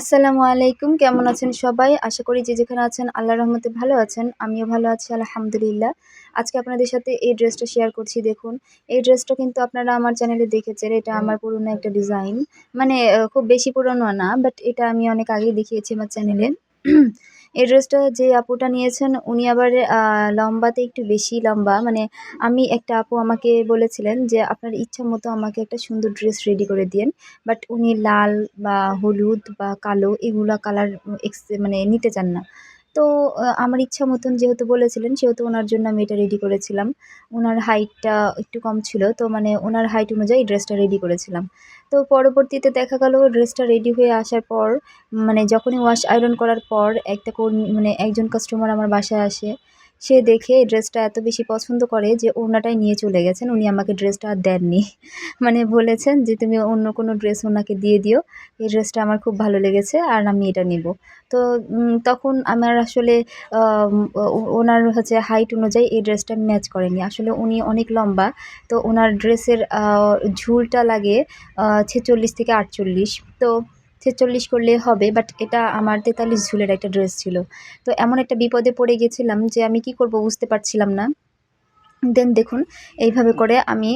আসসালামু আলাইকুম, কেমন আছেন সবাই? আশা করি যে যেখানে আছেন আল্লাহ রহমতে ভালো আছেন, আমিও ভালো আছি, আলহামদুলিল্লাহ। আজকে আপনাদের সাথে এই ড্রেসটা শেয়ার করছি, দেখুন। এই ড্রেসটা কিন্তু আপনারা আমার চ্যানেলে দেখেছেন, এটা আমার পুরনো একটা ডিজাইন মানে খুব বেশি পুরনো না বাট এটা আমি অনেক আগেই দেখিয়েছি আমার চ্যানেলে এই ড্রেসটা যে আপুটা নিয়েছেন, উনি আবার লম্বাতে একটু বেশি লম্বা। মানে আমি একটা আপু আমাকে বলেছিলেন যে, আপনার ইচ্ছা মতো আমাকে একটা সুন্দর ড্রেস রেডি করে দিন বাট উনি লাল বা হলুদ বা কালো এগুলা কালার এক্স মানে নিতে চান না। তো আমার ইচ্ছা মতন যেহেতু বলেছিলেন, সেহেতু ওনার জন্য আমি এটা রেডি করেছিলাম। ওনার হাইটটা একটু কম ছিল, তো মানে ওনার হাইট অনুযায়ী ড্রেসটা রেডি করেছিলাম। তো পরবর্তীতে দেখা গেল ড্রেসটা রেডি হয়ে আসার পর মানে যখনই ওয়াশ আয়রন করার পর, একটা মানে একজন কাস্টমার আমার বাসায় আসে। সে দেখে এই ড্রেসটা এত বেশি পছন্দ করে যে ওনাটাই নিয়ে চলে গেছেন। উনি আমাকে ড্রেসটা আর দেননি। মানে বলেছেন যে, তুমি অন্য কোনো ড্রেস ওনাকে দিয়ে দিও। এই ড্রেসটা আমার খুব ভালো লেগেছে আর আমি এটা নেব। তো তখন আমার আসলে ওনার হচ্ছে হাইট অনুযায়ী এই ড্রেসটা ম্যাচ করেনি। আসলে উনি অনেক লম্বা। তো ওনার ড্রেসের ঝুলটা লাগে ছেচল্লিশ থেকে আটচল্লিশ। তো ছেচল্লিশ করলে হবে বাট এটা আমার তেতাল্লিশ ঝুলের একটা ড্রেস ছিল। তো এমন একটা বিপদে পড়ে গেছিলাম যে আমি কি করব বুঝতে পারছিলাম না। দেন দেখুন, এইভাবে করে আমি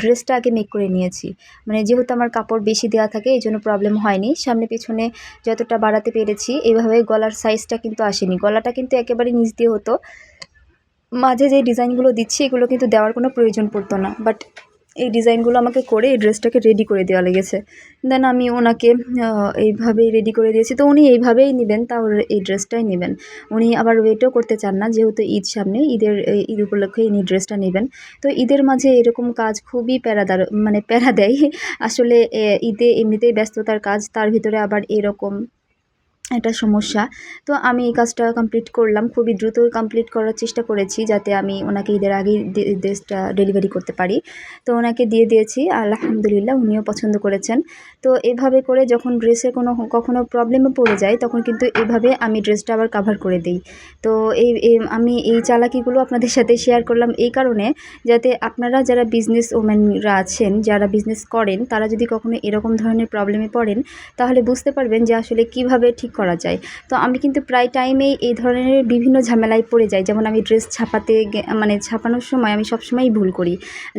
ড্রেসটা আগে মেক করে নিয়েছি। মানে যেহেতু আমার কাপড় বেশি দেওয়া থাকে, এই জন্য প্রবলেম হয়নি। সামনে পেছনে যতটা বাড়াতে পেরেছি এইভাবে গলার সাইজটা কিন্তু আসেনি। গলাটা কিন্তু একেবারে নিচ দিয়ে হতো। মাঝে যে ডিজাইনগুলো দিচ্ছি, এগুলো কিন্তু দেওয়ার কোনো প্রয়োজন পড়তো না। বাট এই ডিজাইনগুলো আমাকে করে এই ড্রেসটাকে রেডি করে দেওয়া লেগেছে। দেন আমি ওনাকে এইভাবেই রেডি করে দিয়েছি। তো উনি এইভাবেই নেবেন, তাও এই ড্রেসটাই নেবেন। উনি আবার ওয়েটও করতে চান না, যেহেতু ঈদ সামনে, ঈদের ঈদ উপলক্ষে ইনি ড্রেসটা নেবেন। তো ঈদের মাঝে এরকম কাজ খুবই প্যারাদার মানে প্যারা দেয়। আসলে ঈদে এমনিতেই ব্যস্ততার কাজ, তার ভিতরে আবার এরকম একটা সমস্যা। তো আমি এই কাজটা কমপ্লিট করলাম। খুবই দ্রুত কমপ্লিট করার চেষ্টা করেছি যাতে আমি ওনাকে ঈদের আগেই ড্রেসটা ডেলিভারি করতে পারি। তো ওনাকে দিয়ে দিয়েছি। আলহামদুলিল্লাহ উনিও পছন্দ করেছেন। তো এভাবে করে যখন ড্রেসে কোনো কখনো প্রবলেমে পড়ে যায়, তখন কিন্তু এভাবে আমি ড্রেসটা আবার কাভার করে দিই। তো এই আমি এই চালাকিগুলো আপনাদের সাথে শেয়ার করলাম এই কারণে যাতে আপনারা যারা বিজনেস ওম্যানরা আছেন, যারা বিজনেস করেন, তারা যদি কখনো এরকম ধরনের প্রবলেমে পড়েন, তাহলে বুঝতে পারবেন যে আসলে কীভাবে ঠিক করা যায়। তো আমি কিন্তু প্রায় টাইমেই এই ধরনের বিভিন্ন ঝামেলায় পড়ে যাই। যেমন আমি ড্রেস ছাপাতে মানে ছাপানোর সময় আমি সবসময়ই ভুল করি।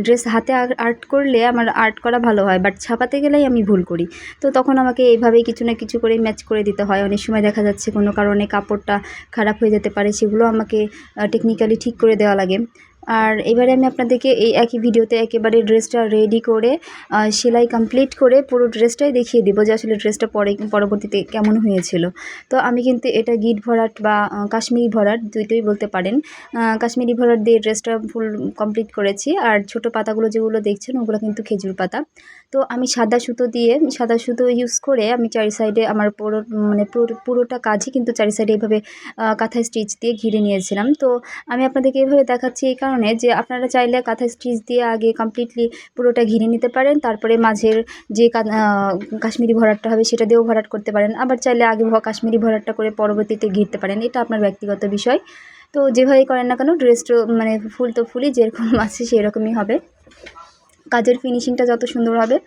ড্রেস হাতে আর্ট করলে আমার আর্ট করা ভালো হয় বাট ছাপাতে গেলেই আমি ভুল করি। তো তখন আমাকে এইভাবেই কিছু না কিছু করে ম্যাচ করে দিতে হয়। অনেক সময় দেখা যাচ্ছে কোনো কারণে কাপড়টা খারাপ হয়ে যেতে পারে, সেগুলো আমাকে টেকনিক্যালি ঠিক করে দেওয়া লাগে। আর এবারে আমি আপনাদেরকে এই একই ভিডিওতে একেবারে ড্রেসটা রেডি করে সেলাই কমপ্লিট করে পুরো ড্রেসটাই দেখিয়ে দিব যে আসলে ড্রেসটা পরে, পরবর্তীতে কেমন হয়েছিল। তো আমি কিন্তু এটা গিট ভরাট বা কাশ্মীরি ভরাট দুইটাই বলতে পারেন। কাশ্মীরি ভরাট দিয়ে ড্রেসটা ফুল কমপ্লিট করেছি আর ছোট পাতাগুলো যেগুলো দেখছেন ওগুলো কিন্তু খেজুর পাতা। তো আমি সাদা সুতো দিয়ে, সাদা সুতো ইউজ করে আমি চারি সাইডে আমার পুরো মানে পুরো, পুরোটা কাজই কিন্তু চারি সাইডে এভাবে কাঁথা স্টিচ দিয়ে ঘিরে নিয়েছিলাম। তো আমি আপনাদেরকে এভাবে দেখাচ্ছি এই কারণে যে আপনারা চাইলে কাঁথা স্টিচ দিয়ে আগে কমপ্লিটলি পুরোটা ঘিরে নিতে পারেন, তারপরে মাঝের যে কাশ্মীরি ভরাটটা হবে সেটা দিয়েও ভরাট করতে পারেন। আবার চাইলে আগে কাশ্মীরি ভরাটটা করে পরবর্তীতে ঘিরতে পারেন, এটা আপনার ব্যক্তিগত বিষয়। তো যেভাবে করেন না কেন ড্রেসটা মানে ফুল তো ফুলই, যেরকম আছে সেরকমই হবে। কাজের ফিনিশিংটা যত সুন্দর হবে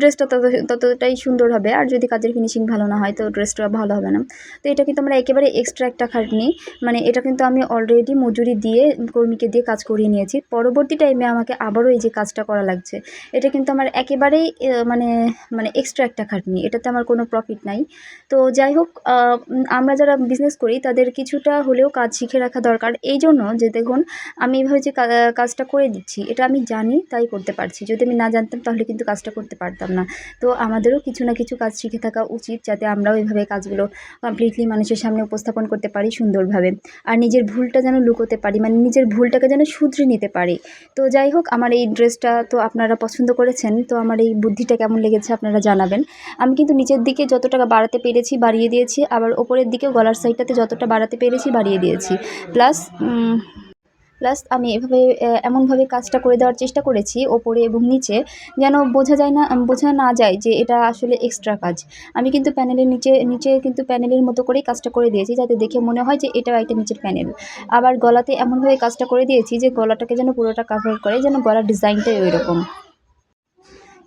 ড্রেসটা তত ততটাই সুন্দর হবে। আর যদি কাজের ফিনিশিং ভালো না হয়, তো ড্রেসটা ভালো হবে না। তো এটা কিন্তু আমরা একেবারে এক্সট্রা একটা খাটনি। মানে এটা কিন্তু আমি অলরেডি মজুরি দিয়ে কর্মীকে দিয়ে কাজ করিয়ে নিয়েছি। পরবর্তী টাইমে আমাকে আবারও এই যে কাজটা করা লাগছে, এটা কিন্তু আমার একেবারেই মানে মানে এক্সট্রা একটা খাটনি। এটাতে আমার কোনো প্রফিট নাই। তো যাই হোক আমরা যারা বিজনেস করি, তাদের কিছুটা হলেও কাজ শিখে রাখা দরকার। এই জন্য যে দেখুন, আমি এইভাবে যে কাজটা করে দিচ্ছি, এটা আমি জানি, তাই করতে পারছি। যদি আমি না জানতাম, তাহলে কিন্তু কাজটা করতে পারতাম না। তো আমাদেরও কিছু না কিছু কাজ শিখে থাকা উচিত যাতে আমরাও এইভাবে কাজগুলো কমপ্লিটলি মানুষের সামনে উপস্থাপন করতে পারি সুন্দরভাবে। আর নিজের ভুলটা যেন লুকোতে পারি মানে নিজের ভুলটাকে যেন শুধরে নিতে পারি। তো যাই হোক, আমার এই ড্রেসটা তো আপনারা পছন্দ করেছেন, তো আমার এই বুদ্ধিটা কেমন লেগেছে আপনারা জানাবেন। আমি কিন্তু নিচের দিকে যত টাকা বাড়াতে পেরেছি বাড়িয়ে দিয়েছি, আবার ওপরের দিকেও গলার সাইডটাতে যতটা বাড়াতে পেরেছি বাড়িয়ে দিয়েছি। প্লাস প্লাস আমি এভাবে এমনভাবে কাজটা করে দেওয়ার চেষ্টা করেছি ওপরে এবং নিচে, যেন বোঝা যায় না বোঝা না যায় যে এটা আসলে এক্সট্রা কাজ। আমি কিন্তু প্যানেলের নিচে নিচে কিন্তু প্যানেলের মতো করেই কাজটা করে দিয়েছি, যাতে দেখে মনে হয় যে এটাও একটা নিচের প্যানেল। আবার গলাতে এমনভাবে কাজটা করে দিয়েছি যে গলাটাকে যেন পুরোটা কাভার করে, যেন গলার ডিজাইনটাই ওই রকম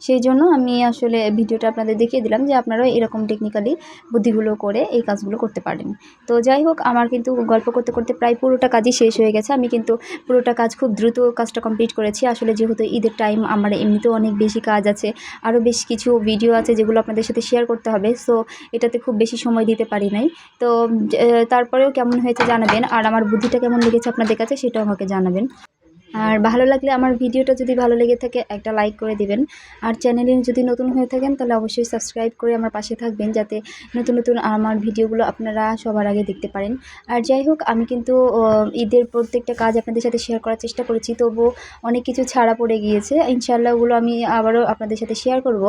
সেই জন্য আমি আসলে ভিডিওটা আপনাদের দেখিয়ে দিলাম যে আপনারাও এরকম টেকনিক্যালি বুদ্ধিগুলো করে এই কাজগুলো করতে পারেন। তো যাই হোক, আমার কিন্তু গল্প করতে করতে প্রায় পুরোটা কাজই শেষ হয়ে গেছে। আমি কিন্তু পুরোটা কাজ খুব দ্রুত কাজটা কমপ্লিট করেছি। আসলে যেহেতু ঈদের টাইম আমার এমনিতেও অনেক বেশি কাজ আছে। আরও বেশ কিছু ভিডিও আছে যেগুলো আপনাদের সাথে শেয়ার করতে হবে। সো এটাতে খুব বেশি সময় দিতে পারি নাই। তো তারপরেও কেমন হয়েছে জানাবেন। আর আমার বুদ্ধিটা কেমন লেগেছে আপনাদের কাছে সেটাও আমাকে জানাবেন। আর ভালো লাগলে আমার ভিডিওটা যদি ভালো লেগে থাকে, একটা লাইক করে দিবেন। আর চ্যানেলে যদি নতুন হয়ে থাকেন, তাহলে অবশ্যই সাবস্ক্রাইব করে আমার পাশে থাকবেন, যাতে নতুন নতুন আমার ভিডিওগুলো আপনারা সবার আগে দেখতে পারেন। আর যাই হোক, আমি কিন্তু ঈদের প্রত্যেকটা কাজ আপনাদের সাথে শেয়ার করার চেষ্টা করেছি তবুও অনেক কিছু ছাড়া পড়ে গিয়েছে। ইনশাল্লাহ ওগুলো আমি আবারও আপনাদের সাথে শেয়ার করব।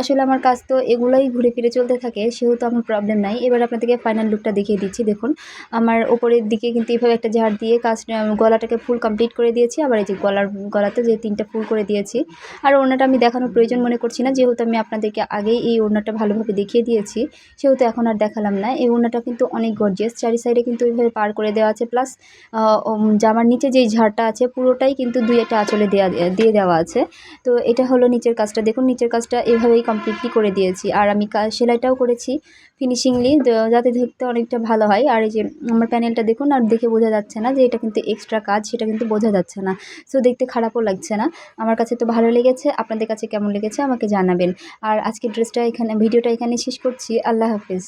আসলে আমার কাজ তো এগুলোই ঘুরে ফিরে চলতে থাকে, সেহেতু আমার প্রবলেম নাই। এবার আপনাদেরকে ফাইনাল লুকটা দেখিয়ে দিচ্ছি, দেখুন। আমার ওপরের দিকে কিন্তু এইভাবে একটা ঝাড় দিয়ে কাজ, গলাটাকে ফুল কমপ্লিট করে দিয়েছি। আবার এই যে গলার গলাতে যে তিনটা ফুল করে দিয়েছি। আর ওড়নাটা আমি দেখানোর প্রয়োজন মনে করছি না। যেহেতু আমি আপনাদেরকে আগেই এই ওড়নাটা ভালোভাবে দেখিয়ে দিয়েছি, সেহেতু এখন আর দেখালাম না। এই ওড়নাটা কিন্তু অনেক গর্জিয়াস চারি সাইডে কিন্তু এইভাবে পার করে দেওয়া আছে। প্লাস জামার নিচে যেই ঝাড়টা আছে, পুরোটাই কিন্তু দুই একটা আঁচলে দেওয়া দিয়ে দেওয়া আছে। তো এটা হলো নিচের কাজটা। দেখুন, নিচের কাজটা এভাবেই কমপ্লিটলি করে দিয়েছি। আর আমি সেলাইটাও করেছি। ফিনিশিংলি যাতে দেখতে অনেকটা ভালো হয়। আর এই যে আমার প্যানেলটা দেখুন, আর দেখে বোঝা যাচ্ছে না যে এটা কিন্তু এক্সট্রা কাজ, সেটা কিন্তু বোঝা যাচ্ছে না। সো দেখতে খারাপও লাগছে না। আমার কাছে তো ভালো লেগেছে, আপনাদের কাছে কেমন লেগেছে আমাকে জানাবেন। আর আজকে ড্রেসটা এখানে ভিডিওটা এখানে শেষ করছি। আল্লাহ হাফিজ।